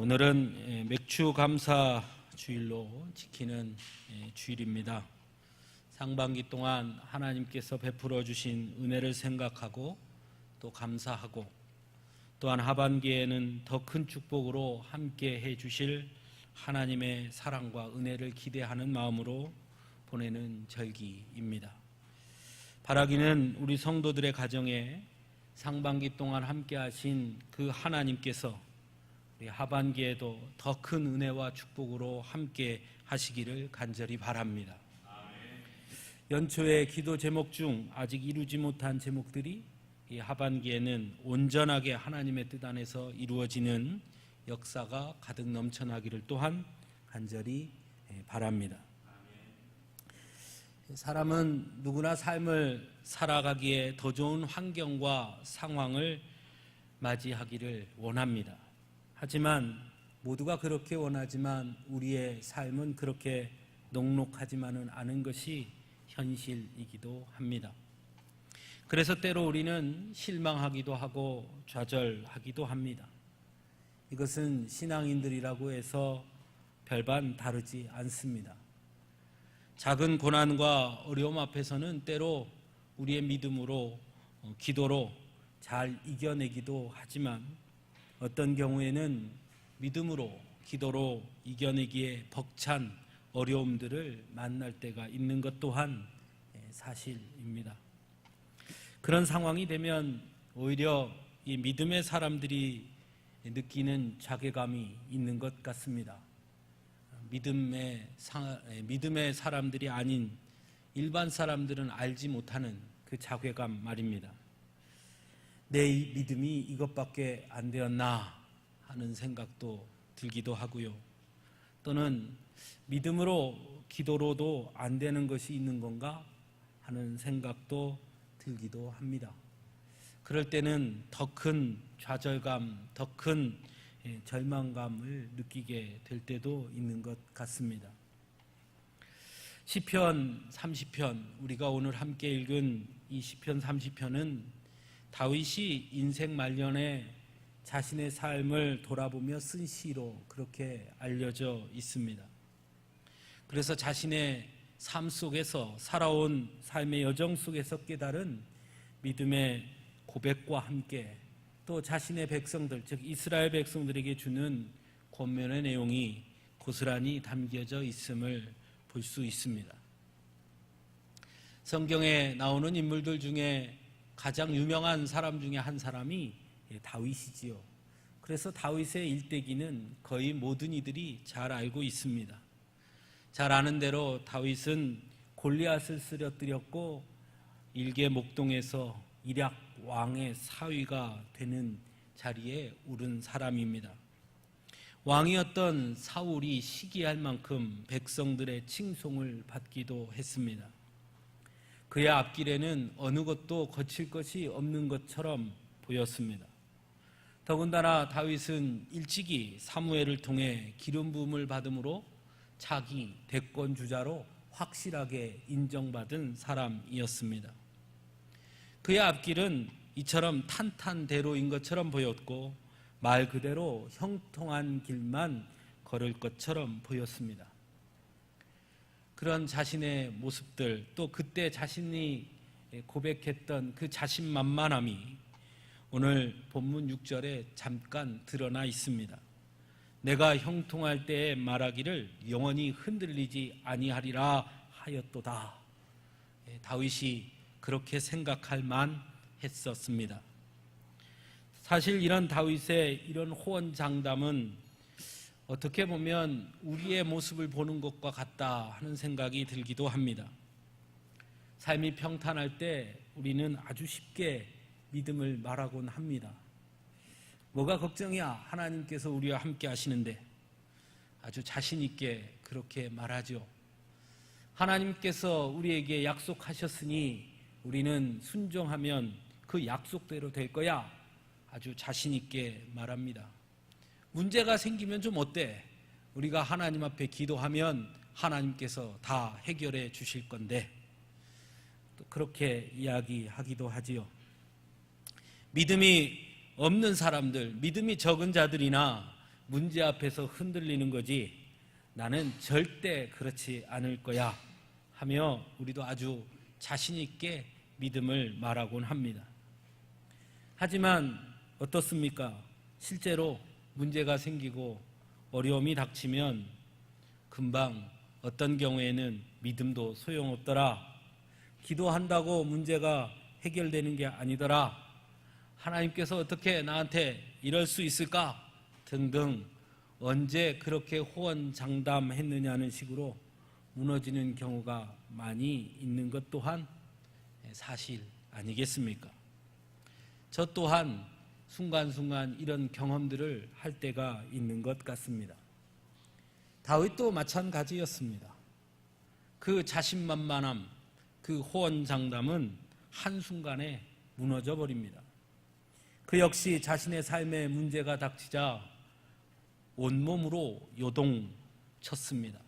오늘은 예, 맥주 감사 주일로 지키는 예, 주일입니다. 상반기 동안 하나님께서 베풀어 주신 은혜를 생각하고 또 감사하고 또한 하반기에는 더 큰 축복으로 함께 해 주실 하나님의 사랑과 은혜를 기대하는 마음으로 보내는 절기입니다. 바라기는 우리 성도들의 가정에 상반기 동안 함께 하신 그 하나님께서 우리 하반기에도 더 큰 은혜와 축복으로 함께 하시기를 간절히 바랍니다. 연초의 기도 제목 중 아직 이루지 못한 제목들이 이 하반기에는 온전하게 하나님의 뜻 안에서 이루어지는 역사가 가득 넘쳐나기를 또한 간절히 예, 바랍니다. 사람은 누구나 삶을 살아가기에 더 좋은 환경과 상황을 맞이하기를 원합니다. 하지만 모두가 그렇게 원하지만 우리의 삶은 그렇게 녹록하지만은 않은 것이 현실이기도 합니다. 그래서 때로 우리는 실망하기도 하고 좌절하기도 합니다. 이것은 신앙인들이라고 해서 별반 다르지 않습니다. 작은 고난과 어려움 앞에서는 때로 우리의 믿음으로 어, 기도로 잘 이겨내기도 하지만 어떤 경우에는 믿음으로 기도로 이겨내기에 벅찬 어려움들을 만날 때가 있는 것 또한 예, 사실입니다. 그런 상황이 되면 오히려 이 믿음의 사람들이 느끼는 자괴감이 있는 것 같습니다. 믿음의 사, 예, 믿음의 사람들이 아닌 일반 사람들은 알지 못하는 그 자괴감 말입니다. 내이 믿음이 이것밖에 안 되었나 하는 생각도 들기도 하고요. 또는 믿음으로 기도로도 안 되는 것이 있는 건가 하는 생각도 들기도 합니다. 그럴 때는 더 큰 좌절감, 더큰 예, 절망감을 느끼게 될 때도 있는 것 같습니다. 시편 30편 우리가 오늘 함께 읽은 이 시편 30편은 다윗이 인생 말년에 자신의 삶을 돌아보며 쓴 시로 그렇게 알려져 있습니다. 그래서 자신의 삶 속에서 살아온 삶의 여정 속에서 깨달은 믿음의 고백과 함께 또 자신의 백성들 즉 이스라엘 백성들에게 주는 권면의 내용이 고스란히 담겨져 있음을 볼 수 있습니다. 성경에 나오는 인물들 중에 가장 유명한 사람 중에 한 사람이 다윗이지요. 그래서 다윗의 일대기는 거의 모든 이들이 잘 알고 있습니다. 잘 아는 대로 다윗은 골리앗을 쓰러뜨렸고 일개 목동에서 일약 왕의 사위가 되는 자리에 오른 사람입니다. 왕이었던 사울이 시기할 만큼 백성들의 칭송을 받기도 했습니다. 그의 앞길에는 어느 것도 거칠 것이 없는 것처럼 보였습니다. 더군다나 다윗은 일찍이 사무엘을 통해 기름 부음을 받음으로 자기 대권 주자로 확실하게 인정받은 사람이었습니다. 그의 앞길은 이처럼 탄탄대로인 것처럼 보였고 말 그대로 형통한 길만 걸을 것처럼 보였습니다. 그런 자신의 모습들 또 그때 자신이 고백했던 그 자신만만함이 오늘 본문 6절에 잠깐 드러나 있습니다. 내가 형통할 때에 말하기를 영원히 흔들리지 아니하리라 하였도다. 예, 다윗이 그렇게 생각할 만 했었습니다. 사실 이런 다윗의 이런 호언장담은 어떻게 보면 우리의 모습을 보는 것과 같다 하는 생각이 들기도 합니다. 삶이 평탄할 때 우리는 아주 쉽게 믿음을 말하곤 합니다. 뭐가 걱정이야? 하나님께서 우리와 함께 하시는데 아주 자신 있게 그렇게 말하죠. 하나님께서 우리에게 약속하셨으니 우리는 순종하면 그 약속대로 될 거야. 아주 자신 있게 말합니다. 문제가 생기면 좀 어때? 우리가 하나님 앞에 기도하면 하나님께서 다 해결해 주실 건데 또 그렇게 이야기하기도 하지요. 믿음이 없는 사람들, 믿음이 적은 자들이나 문제 앞에서 흔들리는 거지 나는 절대 그렇지 않을 거야 하며 우리도 아주 자신 있게 믿음을 말하곤 합니다. 하지만 어떻습니까? 실제로 문제가 생기고 어려움이 닥치면 금방 어떤 경우에는 믿음도 소용없더라. 기도한다고 문제가 해결되는 게 아니더라. 하나님께서 어떻게 나한테 이럴 수 있을까? 등등 언제 그렇게 호언장담했느냐는 식으로 무너지는 경우가 많이 있는 것 또한 사실 아니겠습니까? 저 또한 순간순간 이런 경험들을 할 때가 있는 것 같습니다. 다윗도 마찬가지였습니다. 그 자신만만함, 그 호언장담은 한순간에 무너져 버립니다. 그 역시 자신의 삶에 문제가 닥치자 온몸으로 요동쳤습니다.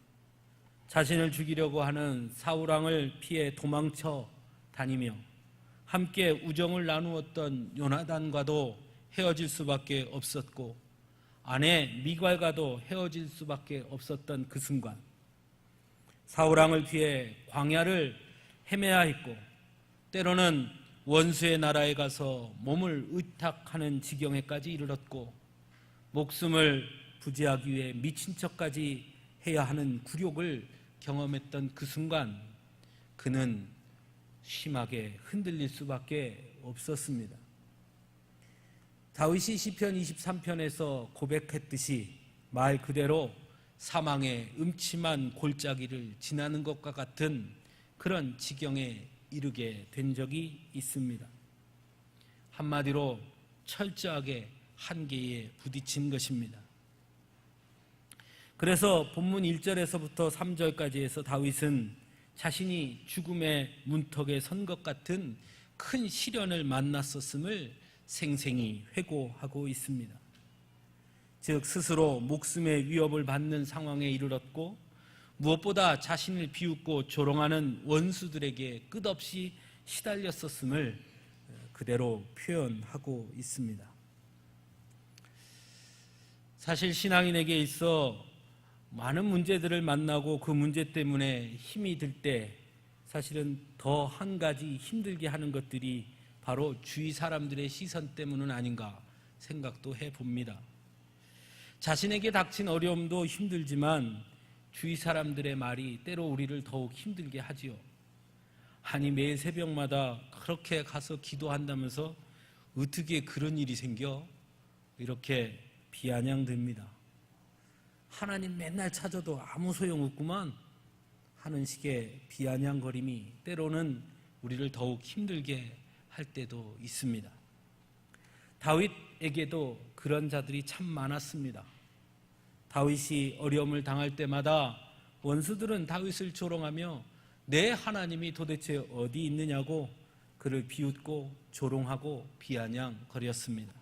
자신을 죽이려고 하는 사우랑을 피해 도망쳐 다니며 함께 우정을 나누었던 요나단과도 헤어질 수밖에 없었고 아내 미갈과도 헤어질 수밖에 없었던 그 순간 사우랑을 피해 광야를 헤매야 했고 때로는 원수의 나라에 가서 몸을 의탁하는 지경에까지 이르렀고 목숨을 부지하기 위해 미친 척까지 해야 하는 굴욕을 경험했던 그 순간 그는 심하게 흔들릴 수밖에 없었습니다. 다윗이 시편 23편에서 고백했듯이 말 그대로 사망의 음침한 골짜기를 지나는 것과 같은 그런 지경에 이르게 된 적이 있습니다. 한마디로 철저하게 한계에 부딪힌 것입니다. 그래서 본문 1절에서부터 3절까지 해서 다윗은 자신이 죽음의 문턱에 선 것 같은 큰 시련을 만났었음을 생생히 회고하고 있습니다. 즉 스스로 목숨의 위협을 받는 상황에 이르렀고 무엇보다 자신을 비웃고 조롱하는 원수들에게 끝없이 시달렸었음을 그대로 표현하고 있습니다. 사실 신앙인에게 있어 많은 문제들을 만나고 그 문제 때문에 힘이 들 때 사실은 더 한 가지 힘들게 하는 것들이 바로 주위 사람들의 시선 때문은 아닌가 생각도 해 봅니다. 자신에게 닥친 어려움도 힘들지만 주위 사람들의 말이 때로 우리를 더욱 힘들게 하지요. 아니 매일 새벽마다 그렇게 가서 기도한다면서 어떻게 그런 일이 생겨? 이렇게 비아냥됩니다. 하나님 맨날 찾아도 아무 소용 없구만 하는 식의 비아냥거림이 때로는 우리를 더욱 힘들게 할 때도 있습니다. 다윗에게도 그런 자들이 참 많았습니다. 다윗이 어려움을 당할 때마다 원수들은 다윗을 조롱하며 내 하나님이 도대체 어디 있느냐고 그를 비웃고 조롱하고 비아냥거렸습니다.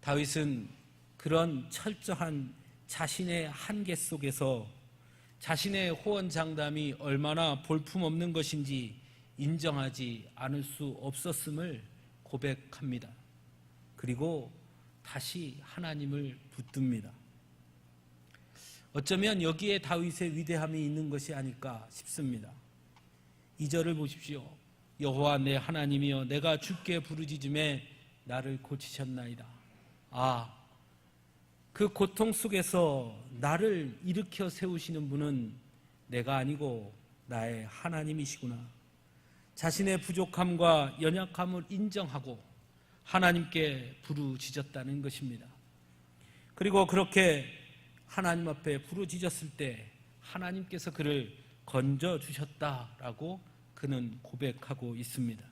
다윗은 그런 철저한 자신의 한계 속에서 자신의 호언 장담이 얼마나 볼품없는 것인지 인정하지 않을 수 없었음을 고백합니다. 그리고 다시 하나님을 붙듭니다. 어쩌면 여기에 다윗의 위대함이 있는 것이 아닐까 싶습니다. 이 절을 보십시오. 여호와 내 하나님이여 내가 주께 부르짖음에 나를 고치셨나이다. 아, 그 고통 속에서 나를 일으켜 세우시는 분은 내가 아니고 나의 하나님이시구나. 자신의 부족함과 연약함을 인정하고 하나님께 부르짖었다는 것입니다. 그리고 그렇게 하나님 앞에 부르짖었을 때 하나님께서 그를 건져 주셨다라고 그는 고백하고 있습니다.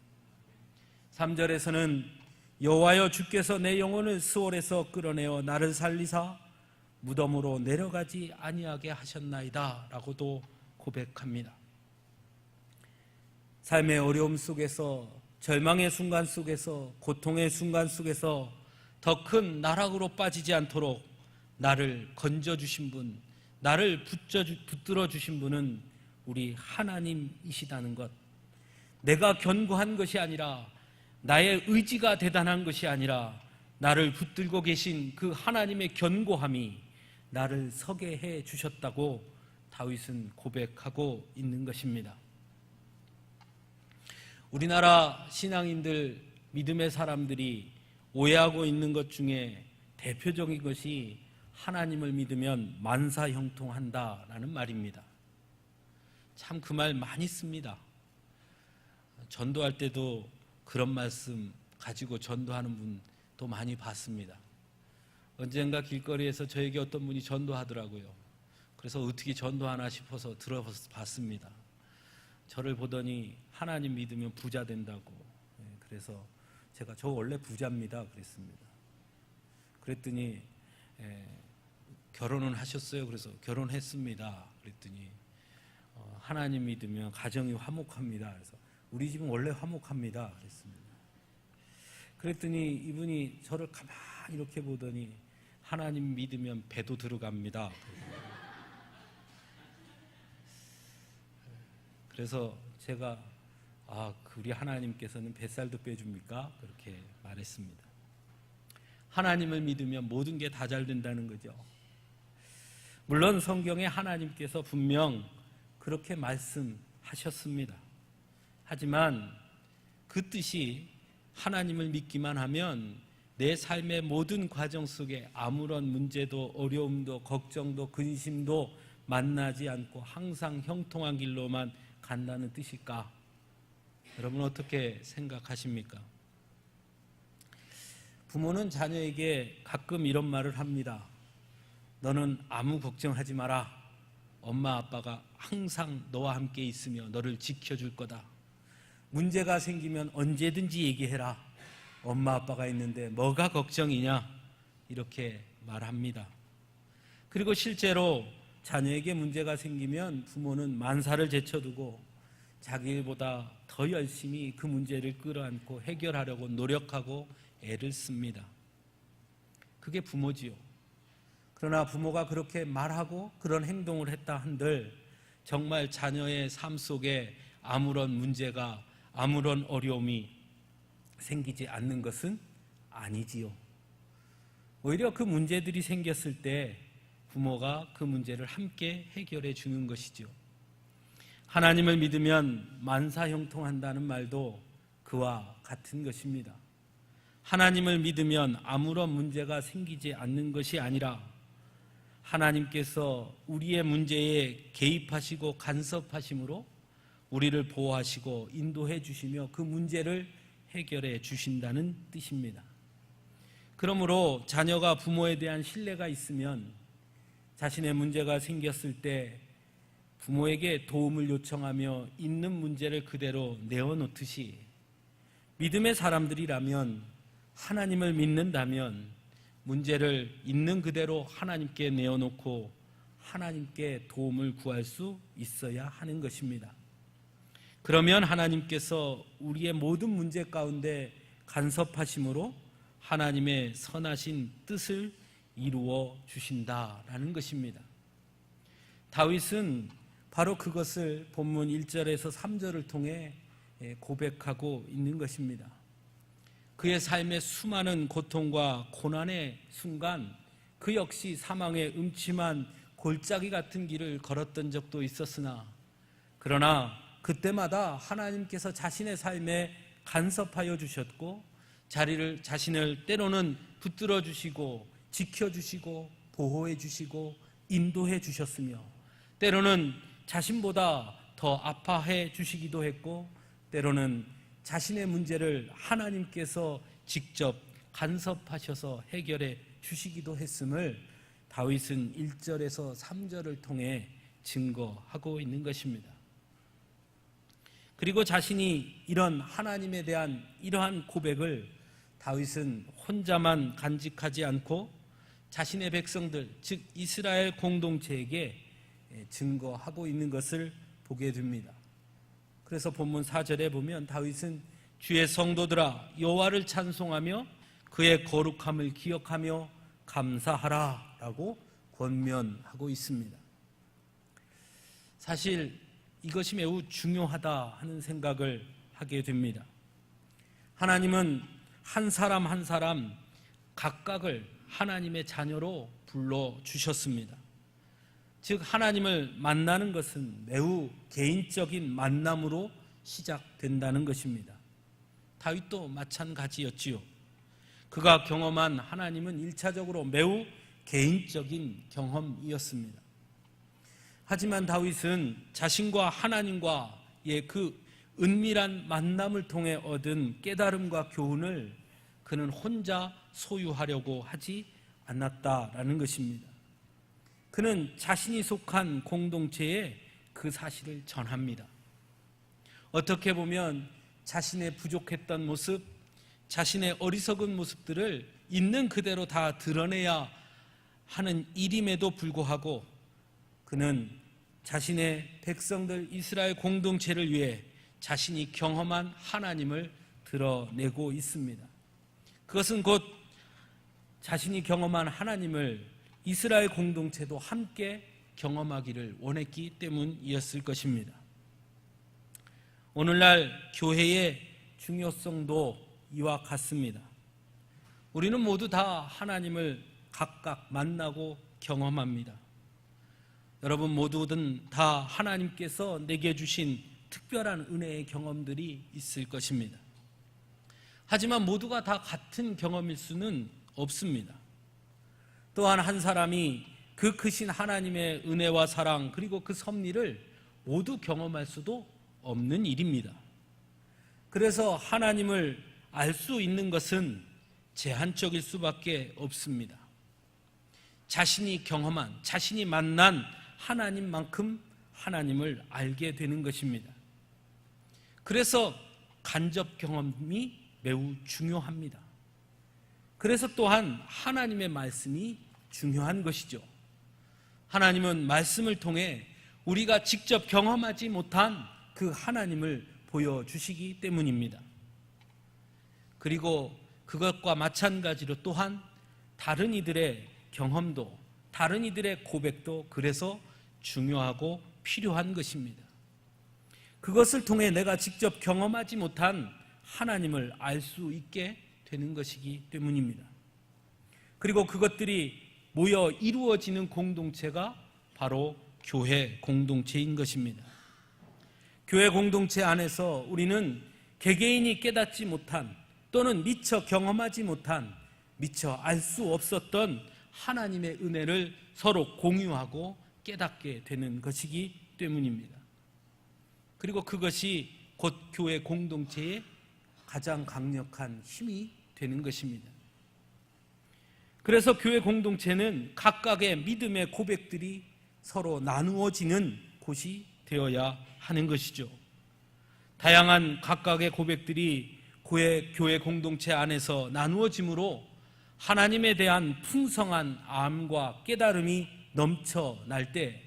3절에서는 여호와여 주께서 내 영혼을 수월에서 끌어내어 나를 살리사 무덤으로 내려가지 아니하게 하셨나이다라고도 고백합니다. 삶의 어려움 속에서 절망의 순간 속에서 고통의 순간 속에서 더 큰 나락으로 빠지지 않도록 나를 건져 주신 분, 나를 붙들어 주신 분은 우리 하나님이시다는 것. 내가 견고한 것이 아니라 나의 의지가 대단한 것이 아니라 나를 붙들고 계신 그 하나님의 견고함이 나를 서게 해 주셨다고 다윗은 고백하고 있는 것입니다. 우리나라 신앙인들 믿음의 사람들이 오해하고 있는 것 중에 대표적인 것이 하나님을 믿으면 만사 형통한다라는 말입니다. 참 그 말 많이 씁니다. 전도할 때도 그런 말씀 가지고 전도하는 분도 많이 봤습니다. 언젠가 길거리에서 저에게 어떤 분이 전도하더라고요. 그래서 어떻게 전도하나 싶어서 들어봤습니다. 저를 보더니 하나님 믿으면 부자 된다고. 예, 그래서 제가 저 원래 부자입니다. 그랬습니다. 그랬더니 예, 결혼은 하셨어요. 그래서 결혼했습니다. 그랬더니 어, 하나님 믿으면 가정이 화목합니다. 그래서 우리 집은 원래 화목합니다. 그랬습니다. 그랬더니 이분이 저를 가만히 이렇게 보더니 하나님 믿으면 배도 들어갑니다. 그래서 제가 아, 우리 하나님께서는 뱃살도 빼줍니까? 그렇게 말했습니다. 하나님을 믿으면 모든 게 다 잘 된다는 거죠. 물론 성경에 하나님께서 분명 그렇게 말씀하셨습니다. 하지만 그 뜻이 하나님을 믿기만 하면 내 삶의 모든 과정 속에 아무런 문제도 어려움도 걱정도 근심도 만나지 않고 항상 형통한 길로만 간다는 뜻일까? 여러분 어떻게 생각하십니까? 부모는 자녀에게 가끔 이런 말을 합니다. 너는 아무 걱정하지 마라. 엄마 아빠가 항상 너와 함께 있으며 너를 지켜줄 거다. 문제가 생기면 언제든지 얘기해라. 엄마 아빠가 있는데 뭐가 걱정이냐? 이렇게 말합니다. 그리고 실제로 자녀에게 문제가 생기면 부모는 만사를 제쳐두고 자기 일보다 더 열심히 그 문제를 끌어안고 해결하려고 노력하고 애를 씁니다. 그게 부모지요. 그러나 부모가 그렇게 말하고 그런 행동을 했다 한들 정말 자녀의 삶 속에 아무런 문제가 아무런 어려움이 생기지 않는 것은 아니지요. 오히려 그 문제들이 생겼을 때 부모가 그 문제를 함께 해결해 주는 것이죠. 하나님을 믿으면 만사형통한다는 말도 그와 같은 것입니다. 하나님을 믿으면 아무런 문제가 생기지 않는 것이 아니라 하나님께서 우리의 문제에 개입하시고 간섭하심으로 우리를 보호하시고 인도해 주시며 그 문제를 해결해 주신다는 뜻입니다. 그러므로 자녀가 부모에 대한 신뢰가 있으면 자신의 문제가 생겼을 때 부모에게 도움을 요청하며 있는 문제를 그대로 내어놓듯이 믿음의 사람들이라면 하나님을 믿는다면 문제를 있는 그대로 하나님께 내어놓고 하나님께 도움을 구할 수 있어야 하는 것입니다. 그러면 하나님께서 우리의 모든 문제 가운데 간섭하심으로 하나님의 선하신 뜻을 이루어 주신다라는 것입니다. 다윗은 바로 그것을 본문 1절에서 3절을 통해 고백하고 있는 것입니다. 그의 삶의 수많은 고통과 고난의 순간 그 역시 사망의 음침한 골짜기 같은 길을 걸었던 적도 있었으나 그러나 그때마다 하나님께서 자신의 삶에 간섭하여 주셨고 자리를 자신을 때로는 붙들어 주시고 지켜 주시고 보호해 주시고 인도해 주셨으며 때로는 자신보다 더 아파해 주시기도 했고 때로는 자신의 문제를 하나님께서 직접 간섭하셔서 해결해 주시기도 했음을 다윗은 1절에서 3절을 통해 증거하고 있는 것입니다. 그리고 자신이 이런 하나님에 대한 이러한 고백을 다윗은 혼자만 간직하지 않고 자신의 백성들, 즉 이스라엘 공동체에게 증거하고 있는 것을 보게 됩니다. 그래서 본문 4절에 보면 다윗은 주의 성도들아 여호와를 찬송하며 그의 거룩함을 기억하며 감사하라라고 권면하고 있습니다. 사실 이것이 매우 중요하다 하는 생각을 하게 됩니다. 하나님은 한 사람 한 사람 각각을 하나님의 자녀로 불러 주셨습니다. 즉 하나님을 만나는 것은 매우 개인적인 만남으로 시작된다는 것입니다. 다윗도 마찬가지였지요. 그가 경험한 하나님은 일차적으로 매우 개인적인 경험이었습니다. 하지만 다윗은 자신과 하나님과의 그 은밀한 만남을 통해 얻은 깨달음과 교훈을 그는 혼자 소유하려고 하지 않았다라는 것입니다. 그는 자신이 속한 공동체에 그 사실을 전합니다. 어떻게 보면 자신의 부족했던 모습, 자신의 어리석은 모습들을 있는 그대로 다 드러내야 하는 일임에도 불구하고 그는 자신의 백성들 이스라엘 공동체를 위해 자신이 경험한 하나님을 드러내고 있습니다. 그것은 곧 자신이 경험한 하나님을 이스라엘 공동체도 함께 경험하기를 원했기 때문이었을 것입니다. 오늘날 교회의 중요성도 이와 같습니다. 우리는 모두 다 하나님을 각각 만나고 경험합니다. 여러분 모두든 다 하나님께서 내게 주신 특별한 은혜의 경험들이 있을 것입니다. 하지만 모두가 다 같은 경험일 수는 없습니다. 또한 한 사람이 그 크신 하나님의 은혜와 사랑 그리고 그 섭리를 모두 경험할 수도 없는 일입니다. 그래서 하나님을 알 수 있는 것은 제한적일 수밖에 없습니다. 자신이 경험한, 자신이 만난 하나님만큼 하나님을 알게 되는 것입니다. 그래서 간접 경험이 매우 중요합니다. 그래서 또한 하나님의 말씀이 중요한 것이죠. 하나님은 말씀을 통해 우리가 직접 경험하지 못한 그 하나님을 보여주시기 때문입니다. 그리고 그것과 마찬가지로 또한 다른 이들의 경험도, 다른 이들의 고백도 그래서 중요하고 필요한 것입니다. 그것을 통해 내가 직접 경험하지 못한 하나님을 알 수 있게 되는 것이기 때문입니다. 그리고 그것들이 모여 이루어지는 공동체가 바로 교회 공동체인 것입니다. 교회 공동체 안에서 우리는 개개인이 깨닫지 못한 또는 미처 경험하지 못한 미처 알 수 없었던 하나님의 은혜를 서로 공유하고 깨닫게 되는 것이기 때문입니다. 그리고 그것이 곧 교회 공동체의 가장 강력한 힘이 되는 것입니다. 그래서 교회 공동체는 각각의 믿음의 고백들이 서로 나누어지는 곳이 되어야 하는 것이죠. 다양한 각각의 고백들이 교회, 공동체 안에서 나누어짐으로 하나님에 대한 풍성한 암과 깨달음이 넘쳐날 때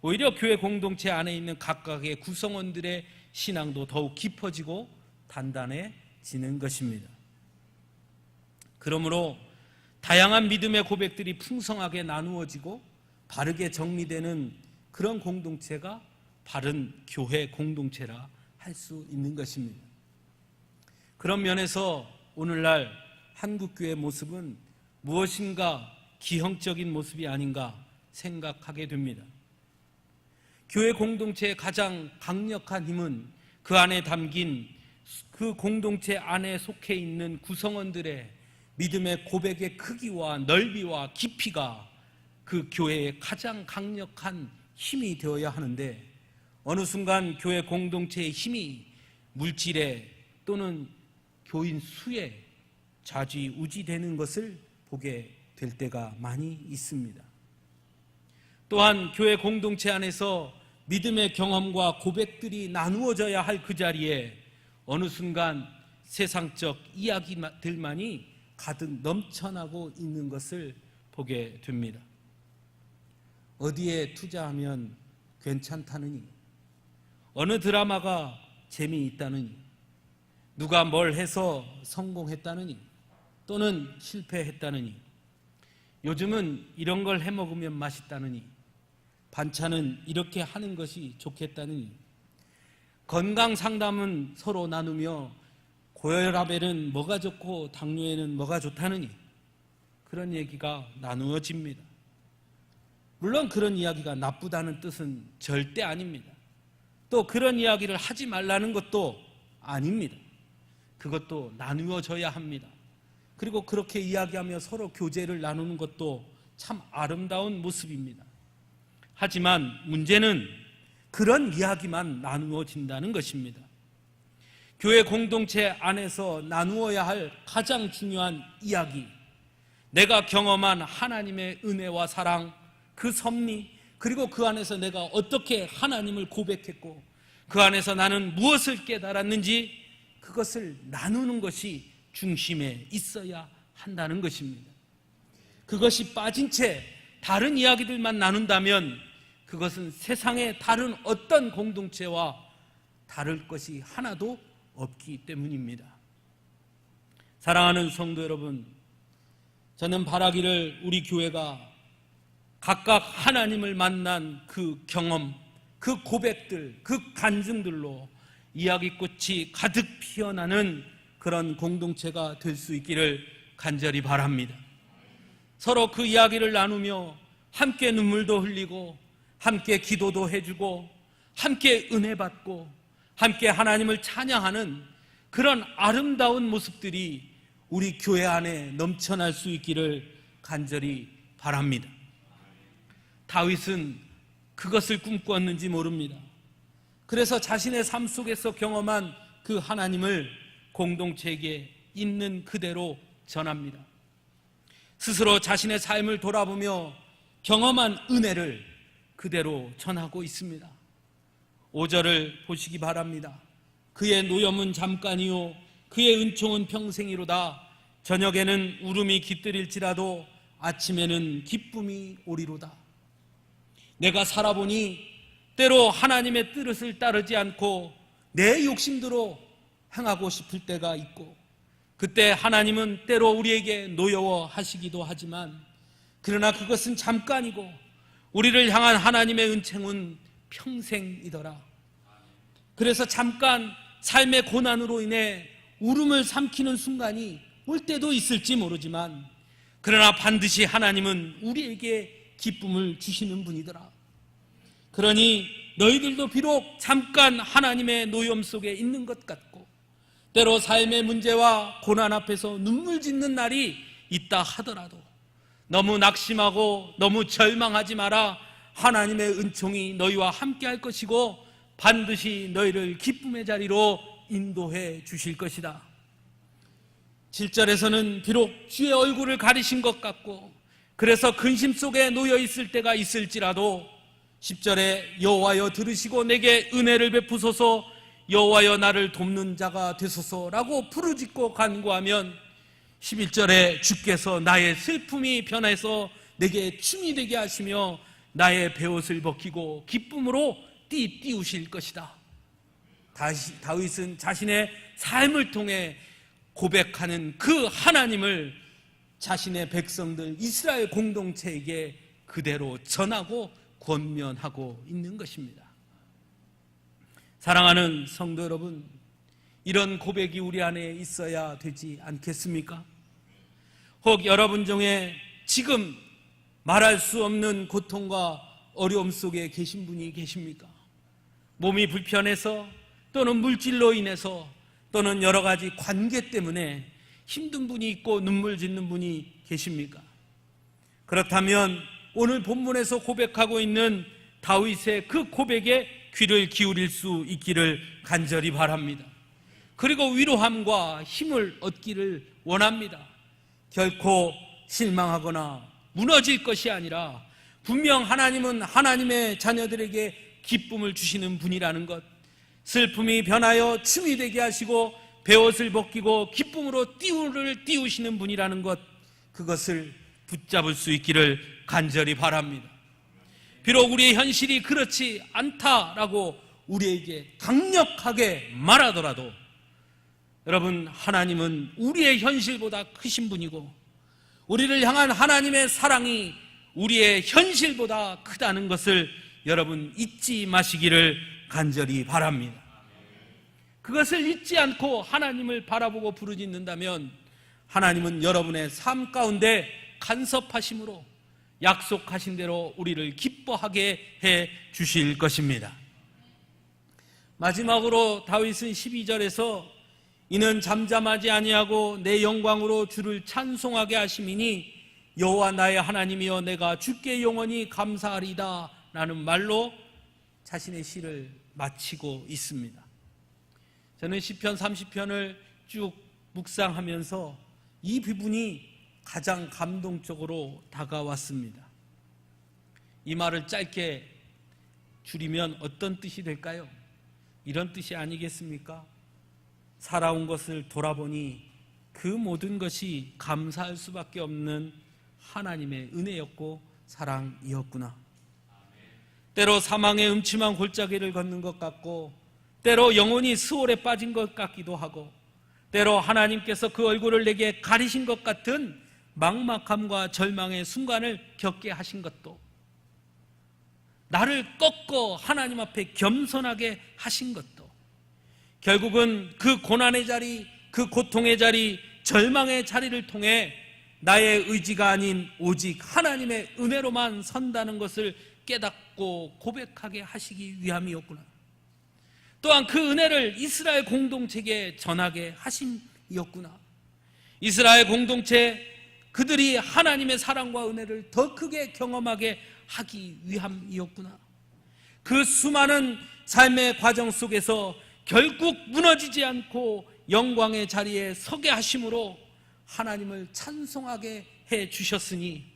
오히려 교회 공동체 안에 있는 각각의 구성원들의 신앙도 더욱 깊어지고 단단해 지는 것입니다. 그러므로 다양한 믿음의 고백들이 풍성하게 나누어지고 바르게 정리되는 그런 공동체가 바른 교회 공동체라 할 수 있는 것입니다. 그런 면에서 오늘날 한국교회 모습은 무엇인가 기형적인 모습이 아닌가 생각하게 됩니다. 교회 공동체의 가장 강력한 힘은 그 안에 담긴 그 공동체 안에 속해 있는 구성원들의 믿음의 고백의 크기와 넓이와 깊이가 그 교회의 가장 강력한 힘이 되어야 하는데 어느 순간 교회 공동체의 힘이 물질에 또는 교인 수에 좌지우지되는 것을 보게 될 때가 많이 있습니다. 또한 교회 공동체 안에서 믿음의 경험과 고백들이 나누어져야 할 그 자리에 어느 순간 세상적 이야기들만이 가득 넘쳐나고 있는 것을 보게 됩니다. 어디에 투자하면 괜찮다느니, 어느 드라마가 재미있다느니, 누가 뭘 해서 성공했다느니, 또는 실패했다느니, 요즘은 이런 걸 해 먹으면 맛있다느니, 반찬은 이렇게 하는 것이 좋겠다느니, 건강 상담은 서로 나누며 고혈압에는 뭐가 좋고 당뇨에는 뭐가 좋다느니, 그런 얘기가 나누어집니다. 물론 그런 이야기가 나쁘다는 뜻은 절대 아닙니다. 또 그런 이야기를 하지 말라는 것도 아닙니다. 그것도 나누어져야 합니다. 그리고 그렇게 이야기하며 서로 교제를 나누는 것도 참 아름다운 모습입니다. 하지만 문제는 그런 이야기만 나누어진다는 것입니다. 교회 공동체 안에서 나누어야 할 가장 중요한 이야기, 내가 경험한 하나님의 은혜와 사랑, 그 섭리, 그리고 그 안에서 내가 어떻게 하나님을 고백했고, 그 안에서 나는 무엇을 깨달았는지 그것을 나누는 것이 중심에 있어야 한다는 것입니다. 그것이 빠진 채 다른 이야기들만 나눈다면 그것은 세상의 다른 어떤 공동체와 다를 것이 하나도 없기 때문입니다. 사랑하는 성도 여러분, 저는 바라기를 우리 교회가 각각 하나님을 만난 그 경험, 그 고백들, 그 간증들로 이야기꽃이 가득 피어나는 그런 공동체가 될 수 있기를 간절히 바랍니다. 서로 그 이야기를 나누며 함께 눈물도 흘리고 함께 기도도 해주고 함께 은혜 받고 함께 하나님을 찬양하는 그런 아름다운 모습들이 우리 교회 안에 넘쳐날 수 있기를 간절히 바랍니다. 다윗은 그것을 꿈꾸었는지 모릅니다. 그래서 자신의 삶 속에서 경험한 그 하나님을 공동체에게 있는 그대로 전합니다. 스스로 자신의 삶을 돌아보며 경험한 은혜를 그대로 전하고 있습니다. 5절을 보시기 바랍니다. 그의 노염은 잠깐이요 그의 은총은 평생이로다 저녁에는 울음이 깃들일지라도 아침에는 기쁨이 오리로다. 내가 살아보니 때로 하나님의 뜻을 따르지 않고 내 욕심대로 행하고 싶을 때가 있고 그때 하나님은 때로 우리에게 노여워 하시기도 하지만 그러나 그것은 잠깐이고 우리를 향한 하나님의 은총은 평생이더라. 그래서 잠깐 삶의 고난으로 인해 울음을 삼키는 순간이 올 때도 있을지 모르지만 그러나 반드시 하나님은 우리에게 기쁨을 주시는 분이더라. 그러니 너희들도 비록 잠깐 하나님의 노염 속에 있는 것 같고 때로 삶의 문제와 고난 앞에서 눈물 짓는 날이 있다 하더라도 너무 낙심하고 너무 절망하지 마라 하나님의 은총이 너희와 함께 할 것이고 반드시 너희를 기쁨의 자리로 인도해 주실 것이다. 7절에서는 비록 주의 얼굴을 가리신 것 같고 그래서 근심 속에 놓여 있을 때가 있을지라도 10절에 여호와여 들으시고 내게 은혜를 베푸소서 여호와여 나를 돕는 자가 되소서라고 부르짖고 간구하면 11절에 주께서 나의 슬픔이 변해서 내게 춤이 되게 하시며 나의 베옷을 벗기고 기쁨으로 띠 띄우실 것이다. 다시 다윗은 자신의 삶을 통해 고백하는 그 하나님을 자신의 백성들 이스라엘 공동체에게 그대로 전하고 권면하고 있는 것입니다. 사랑하는 성도 여러분, 이런 고백이 우리 안에 있어야 되지 않겠습니까? 혹 여러분 중에 지금 말할 수 없는 고통과 어려움 속에 계신 분이 계십니까? 몸이 불편해서 또는 물질로 인해서 또는 여러 가지 관계 때문에 힘든 분이 있고 눈물 짓는 분이 계십니까? 그렇다면 오늘 본문에서 고백하고 있는 다윗의 그 고백에 귀를 기울일 수 있기를 간절히 바랍니다. 그리고 위로함과 힘을 얻기를 원합니다. 결코 실망하거나 무너질 것이 아니라 분명 하나님은 하나님의 자녀들에게 기쁨을 주시는 분이라는 것, 슬픔이 변하여 춤이 되게 하시고 베옷을 벗기고 기쁨으로 띄우를 띄우시는 분이라는 것, 그것을 붙잡을 수 있기를 간절히 바랍니다. 비록 우리의 현실이 그렇지 않다라고 우리에게 강력하게 말하더라도 여러분, 하나님은 우리의 현실보다 크신 분이고 우리를 향한 하나님의 사랑이 우리의 현실보다 크다는 것을 여러분 잊지 마시기를 간절히 바랍니다. 그것을 잊지 않고 하나님을 바라보고 부르짖는다면 하나님은 여러분의 삶 가운데 간섭하심으로 약속하신 대로 우리를 기뻐하게 해 주실 것입니다. 마지막으로 다윗은 12절에서 이는 잠잠하지 아니하고 내 영광으로 주를 찬송하게 하심이니 여호와 나의 하나님이여 내가 주께 영원히 감사하리다 라는 말로 자신의 시를 마치고 있습니다. 저는 시편 30편을 쭉 묵상하면서 이 부분이 가장 감동적으로 다가왔습니다. 이 말을 짧게 줄이면 어떤 뜻이 될까요? 이런 뜻이 아니겠습니까? 살아온 것을 돌아보니 그 모든 것이 감사할 수밖에 없는 하나님의 은혜였고 사랑이었구나. 때로 사망의 음침한 골짜기를 걷는 것 같고, 때로 영혼이 수월에 빠진 것 같기도 하고, 때로 하나님께서 그 얼굴을 내게 가리신 것 같은 막막함과 절망의 순간을 겪게 하신 것도, 나를 꺾어 하나님 앞에 겸손하게 하신 것도, 결국은 그 고난의 자리, 그 고통의 자리, 절망의 자리를 통해 나의 의지가 아닌 오직 하나님의 은혜로만 선다는 것을 깨닫고 고백하게 하시기 위함이었구나. 또한 그 은혜를 이스라엘 공동체에 전하게 하심이었구나. 이스라엘 공동체 그들이 하나님의 사랑과 은혜를 더 크게 경험하게 하기 위함이었구나. 그 수많은 삶의 과정 속에서 결국 무너지지 않고 영광의 자리에 서게 하심으로 하나님을 찬송하게 해 주셨으니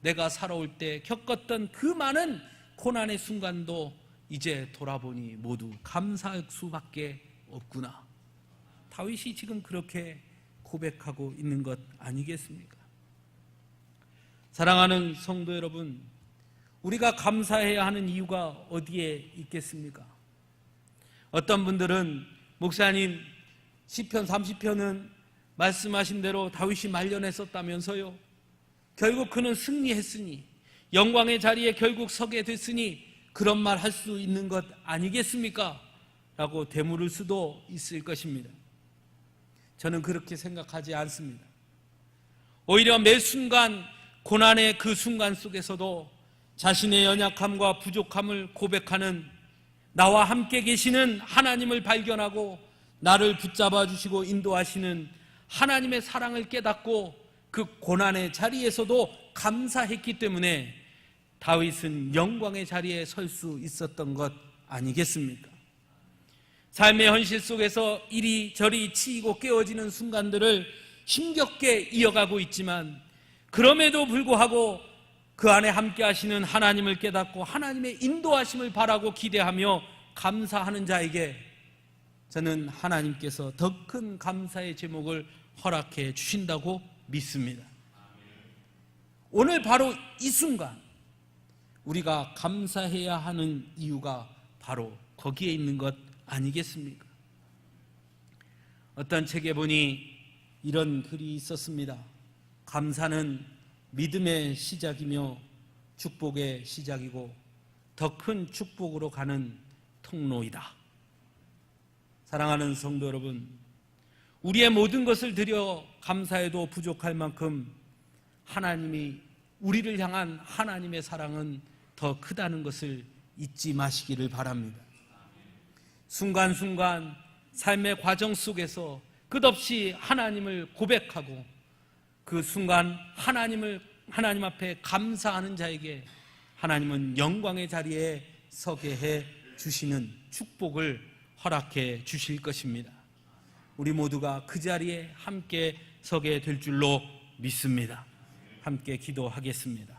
내가 살아올 때 겪었던 그 많은 고난의 순간도 이제 돌아보니 모두 감사할 수밖에 없구나. 다윗이 지금 그렇게 고백하고 있는 것 아니겠습니까? 사랑하는 성도 여러분, 우리가 감사해야 하는 이유가 어디에 있겠습니까? 어떤 분들은 목사님 시편 30편은 말씀하신 대로 다윗이 말년했었다면서요. 결국 그는 승리했으니 영광의 자리에 결국 서게 됐으니 그런 말 할 수 있는 것 아니겠습니까? 라고 되물을 수도 있을 것입니다. 저는 그렇게 생각하지 않습니다. 오히려 매 순간 고난의 그 순간 속에서도 자신의 연약함과 부족함을 고백하는 나와 함께 계시는 하나님을 발견하고 나를 붙잡아 주시고 인도하시는 하나님의 사랑을 깨닫고 그 고난의 자리에서도 감사했기 때문에 다윗은 영광의 자리에 설 수 있었던 것 아니겠습니까? 삶의 현실 속에서 이리저리 치이고 깨어지는 순간들을 힘겹게 이어가고 있지만 그럼에도 불구하고 그 안에 함께 하시는 하나님을 깨닫고 하나님의 인도하심을 바라고 기대하며 감사하는 자에게 저는 하나님께서 더 큰 감사의 제목을 허락해 주신다고 믿습니다. 오늘 바로 이 순간 우리가 감사해야 하는 이유가 바로 거기에 있는 것 아니겠습니까? 어떤 책에 보니 이런 글이 있었습니다. 감사는 믿음의 시작이며 축복의 시작이고 더 큰 축복으로 가는 통로이다. 사랑하는 성도 여러분, 우리의 모든 것을 드려 감사해도 부족할 만큼 하나님이 우리를 향한 하나님의 사랑은 더 크다는 것을 잊지 마시기를 바랍니다. 순간순간 삶의 과정 속에서 끝없이 하나님을 고백하고 그 순간 하나님을 하나님 앞에 감사하는 자에게 하나님은 영광의 자리에 서게 해 주시는 축복을 허락해 주실 것입니다. 우리 모두가 그 자리에 함께 서게 될 줄로 믿습니다. 함께 기도하겠습니다.